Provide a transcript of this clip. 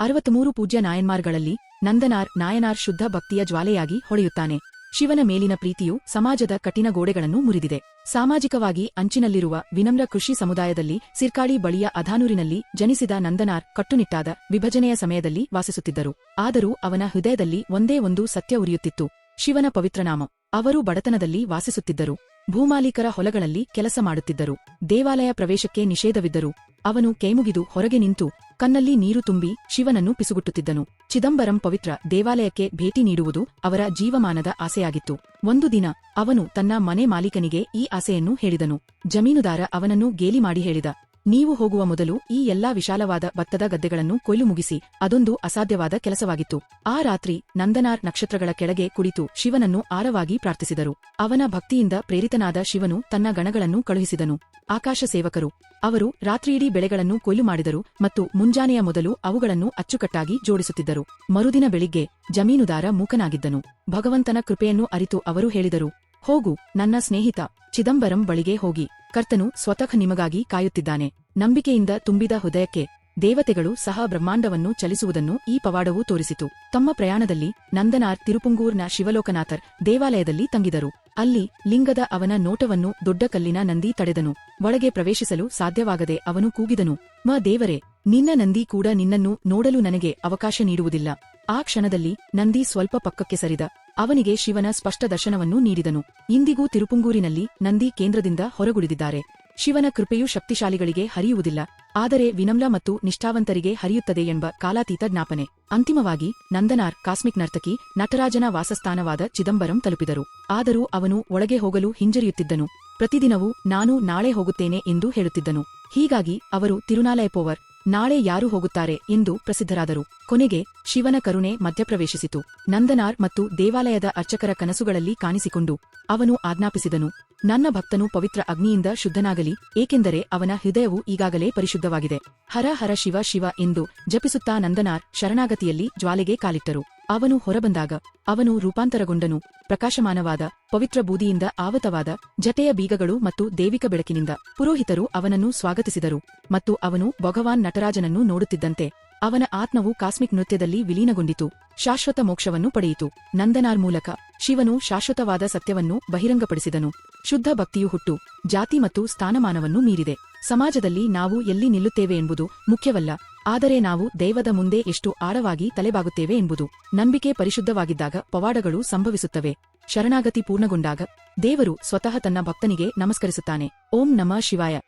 ಅರವತ್ಮೂರು ಪೂಜ್ಯ ನಾಯನ್ಮಾರ್ಗಳಲ್ಲಿ ನಂದನಾರ್ ನಾಯನಾರ್ ಶುದ್ಧ ಭಕ್ತಿಯ ಜ್ವಾಲೆಯಾಗಿ ಹೊಳೆಯುತ್ತಾನೆ ಶಿವನ ಮೇಲಿನ ಪ್ರೀತಿಯು ಸಮಾಜದ ಕಠಿಣ ಗೋಡೆಗಳನ್ನು ಮುರಿದಿದೆ. ಸಾಮಾಜಿಕವಾಗಿ ಅಂಚಿನಲ್ಲಿರುವ ವಿನಮ್ರ ಕೃಷಿ ಸಮುದಾಯದಲ್ಲಿ ಸಿರ್ಕಾಳಿ ಬಳಿಯ ಅಧಾನೂರಿನಲ್ಲಿ ಜನಿಸಿದ ನಂದನಾರ್ ಕಟ್ಟುನಿಟ್ಟಾದ ವಿಭಜನೆಯ ಸಮಯದಲ್ಲಿ ವಾಸಿಸುತ್ತಿದ್ದರು. ಆದರೂ ಅವನ ಹೃದಯದಲ್ಲಿ ಒಂದೇ ಒಂದು ಸತ್ಯ ಉರಿಯುತ್ತಿತ್ತು. ಶಿವನ ಪವಿತ್ರನಾಮ. ಅವರು ಬಡತನದಲ್ಲಿ ವಾಸಿಸುತ್ತಿದ್ದರು. ಭೂಮಾಲೀಕರ ಹೊಲಗಳಲ್ಲಿ ಕೆಲಸ ಮಾಡುತ್ತಿದ್ದರು. ದೇವಾಲಯ ಪ್ರವೇಶಕ್ಕೆ ನಿಷೇಧವಿದ್ದರು ಅವನು ಕೈಮುಗಿದು ಹೊರಗೆ ನಿಂತು ಕನ್ನಲ್ಲಿ ನೀರು ತುಂಬಿ ಶಿವನನ್ನು ಪಿಸುಗುಟ್ಟುತ್ತಿದ್ದನು. ಚಿದಂಬರಂ ಪವಿತ್ರ ದೇವಾಲಯಕ್ಕೆ ಭೇಟಿ ನೀಡುವುದು ಅವರ ಜೀವಮಾನದ ಆಸೆಯಾಗಿತ್ತು. ಒಂದು ದಿನ ಅವನು ತನ್ನ ಮನೆ ಮಾಲೀಕನಿಗೆ ಈ ಆಸೆಯನ್ನು ಹೇಳಿದನು. ಜಮೀನುದಾರ ಅವನನ್ನು ಗೇಲಿ ಮಾಡಿ ಹೇಳಿದ ನೀವು ಹೋಗುವ ಮೊದಲು ಈ ಎಲ್ಲಾ ವಿಶಾಲವಾದ ಭತ್ತದ ಗದ್ದೆಗಳನ್ನು ಕೊಯ್ಲು ಮುಗಿಸಿ, ಅದೊಂದು ಅಸಾಧ್ಯವಾದ ಕೆಲಸವಾಗಿತ್ತು. ಆ ರಾತ್ರಿ ನಂದನಾರ್ ನಕ್ಷತ್ರಗಳ ಕೆಳಗೆ ಕುಳಿತು ಶಿವನನ್ನು ಆರವಾಗಿ ಪ್ರಾರ್ಥಿಸಿದರು. ಅವನ ಭಕ್ತಿಯಿಂದ ಪ್ರೇರಿತನಾದ ಶಿವನು ತನ್ನ ಗಣಗಳನ್ನು ಕಳುಹಿಸಿದನು. ಆಕಾಶ ಸೇವಕರು, ಅವರು ರಾತ್ರಿಯಿಡೀ ಬೆಳೆಗಳನ್ನು ಕೊಯ್ಲು ಮಾಡಿದರು ಮತ್ತು ಮುಂಜಾನೆಯ ಮೊದಲು ಅವುಗಳನ್ನು ಅಚ್ಚುಕಟ್ಟಾಗಿ ಜೋಡಿಸುತ್ತಿದ್ದರು. ಮರುದಿನ ಬೆಳಿಗ್ಗೆ ಜಮೀನುದಾರ ಮೂಕನಾಗಿದ್ದನು. ಭಗವಂತನ ಕೃಪೆಯನ್ನು ಅರಿತು ಅವರು ಹೇಳಿದರು ಹೋಗು, ನನ್ನ ಸ್ನೇಹಿತ, ಚಿದಂಬರಂ ಬಳಿಗೆ ಹೋಗಿ, ಕರ್ತನು ಸ್ವತಃ ನಿಮಗಾಗಿ ಕಾಯುತ್ತಿದ್ದಾನೆ. ನಂಬಿಕೆಯಿಂದ ತುಂಬಿದ ಹೃದಯಕ್ಕೆ ದೇವತೆಗಳು ಸಹ ಬ್ರಹ್ಮಾಂಡವನ್ನು ಚಲಿಸುವುದನ್ನು ಈ ಪವಾಡವು ತೋರಿಸಿತು. ತಮ್ಮ ಪ್ರಯಾಣದಲ್ಲಿ ನಂದನಾರ್ ತಿರುಪುಂಗೂರ್ನ ಶಿವಲೋಕನಾಥರ್ ದೇವಾಲಯದಲ್ಲಿ ತಂಗಿದರು. ಅಲ್ಲಿ ಲಿಂಗದ ಅವನ ನೋಟವನ್ನು ದೊಡ್ಡ ಕಲ್ಲಿನ ನಂದಿ ತಡೆದನು. ಒಳಗೆ ಪ್ರವೇಶಿಸಲು ಸಾಧ್ಯವಾಗದೆ ಅವನು ಕೂಗಿದನು. ಮ ದೇವರೇ, ನಿನ್ನ ನಂದಿ ಕೂಡ ನಿನ್ನನ್ನು ನೋಡಲು ನನಗೆ ಅವಕಾಶ ನೀಡುವುದಿಲ್ಲ. ಆ ಕ್ಷಣದಲ್ಲಿ ನಂದಿ ಸ್ವಲ್ಪ ಪಕ್ಕಕ್ಕೆ ಸರಿದ. ಅವನಿಗೆ ಶಿವನ ಸ್ಪಷ್ಟ ದರ್ಶನವನ್ನು ನೀಡಿದನು. ಇಂದಿಗೂ ತಿರುಪುಂಗೂರಿನಲ್ಲಿ ನಂದಿ ಕೇಂದ್ರದಿಂದ ಹೊರಗುಳಿದಿದ್ದಾರೆ. ಶಿವನ ಕೃಪೆಯು ಶಕ್ತಿಶಾಲಿಗಳಿಗೆ ಹರಿಯುವುದಿಲ್ಲ. ಆದರೆ ವಿನಮ್ರ ಮತ್ತು ನಿಷ್ಠಾವಂತರಿಗೆ ಹರಿಯುತ್ತದೆ ಎಂಬ ಕಾಲಾತೀತ ಜ್ಞಾಪನೆ. ಅಂತಿಮವಾಗಿ ನಂದನಾರ್, ಕಾಸ್ಮಿಕ್ ನರ್ತಕಿ, ನಟರಾಜನ ವಾಸಸ್ಥಾನವಾದ ಚಿದಂಬರಂ ತಲುಪಿದರು. ಆದರೂ ಅವನು ಒಳಗೆ ಹೋಗಲು ಹಿಂಜರಿಯುತ್ತಿದ್ದನು. ಪ್ರತಿದಿನವೂ, ನಾನು ನಾಳೆ ಹೋಗುತ್ತೇನೆ ಎಂದು ಹೇಳುತ್ತಿದ್ದನು. ಹೀಗಾಗಿ ಅವರು ತಿರುನಾಲಯಪೋವರ್ ನಾಳೆ ಯಾರು ಹೋಗುತ್ತಾರೆ ಎಂದು ಪ್ರಸಿದ್ಧರಾದರು. ಕೊನೆಗೆ ಶಿವನ ಕರುಣೆ ಮಧ್ಯಪ್ರವೇಶಿಸಿತು. ನಂದನಾರ್ ಮತ್ತು ದೇವಾಲಯದ ಅರ್ಚಕರ ಕನಸುಗಳಲ್ಲಿ ಕಾಣಿಸಿಕೊಂಡು ಅವನು ಆಜ್ಞಾಪಿಸಿದನು, ನನ್ನ ಭಕ್ತನು ಪವಿತ್ರ ಅಗ್ನಿಯಿಂದ ಶುದ್ಧನಾಗಲಿ, ಏಕೆಂದರೆ ಅವನ ಹೃದಯವು ಈಗಾಗಲೇ ಪರಿಶುದ್ಧವಾಗಿದೆ. ಹರ ಹರ ಶಿವ ಶಿವ ಎಂದು ಜಪಿಸುತ್ತಾ ನಂದನಾರ್ ಶರಣಾಗತಿಯಲ್ಲಿ ಜ್ವಾಲೆಗೆ ಕಾಲಿಟ್ಟರು. ಅವನು ಹೊರಬಂದಾಗ ಅವನು ರೂಪಾಂತರಗೊಂಡನು. ಪ್ರಕಾಶಮಾನವಾದ, ಪವಿತ್ರ ಬೂದಿಯಿಂದ ಆವತವಾದ ಜಟೆಯ ಬೀಗಗಳು ಮತ್ತು ದೇವಿಕ ಬೆಳಕಿನಿಂದ ಪುರೋಹಿತರು ಅವನನ್ನು ಸ್ವಾಗತಿಸಿದರು ಮತ್ತು ಅವನು ಭಗವಾನ್ ನಟರಾಜನನ್ನು ನೋಡುತ್ತಿದ್ದಂತೆ ಅವನ ಆತ್ಮವು ಕಾಸ್ಮಿಕ್ ನೃತ್ಯದಲ್ಲಿ ವಿಲೀನಗೊಂಡಿತು. ಶಾಶ್ವತ ಮೋಕ್ಷವನ್ನು ಪಡೆಯಿತು. ನಂದನಾರ್ ಮೂಲಕ ಶಿವನು ಶಾಶ್ವತವಾದ ಸತ್ಯವನ್ನು ಬಹಿರಂಗಪಡಿಸಿದನು. ಶುದ್ಧ ಭಕ್ತಿಯು ಹುಟ್ಟು, ಜಾತಿ ಮತ್ತು ಸ್ಥಾನಮಾನವನ್ನು ಮೀರಿದೆ. ಸಮಾಜದಲ್ಲಿ ನಾವು ಎಲ್ಲಿ ನಿಲ್ಲುತ್ತೇವೆ ಎಂಬುದು ಮುಖ್ಯವಲ್ಲ. ಆದರೆ ನಾವು ದೇವದ ಮುಂದೆ ಎಷ್ಟು ಆಳವಾಗಿ ತಲೆಬಾಗುತ್ತೇವೆ ಎಂಬುದು ನಂಬಿಕೆ ಪರಿಶುದ್ಧವಾಗಿದ್ದಾಗ ಪವಾಡಗಳು ಸಂಭವಿಸುತ್ತವೆ. ಶರಣಾಗತಿ ಪೂರ್ಣಗೊಂಡಾಗ ದೇವರು ಸ್ವತಃ ತನ್ನ ಭಕ್ತನಿಗೆ ನಮಸ್ಕರಿಸುತ್ತಾನೆ. ಓಂ ನಮ ಶಿವಾಯ.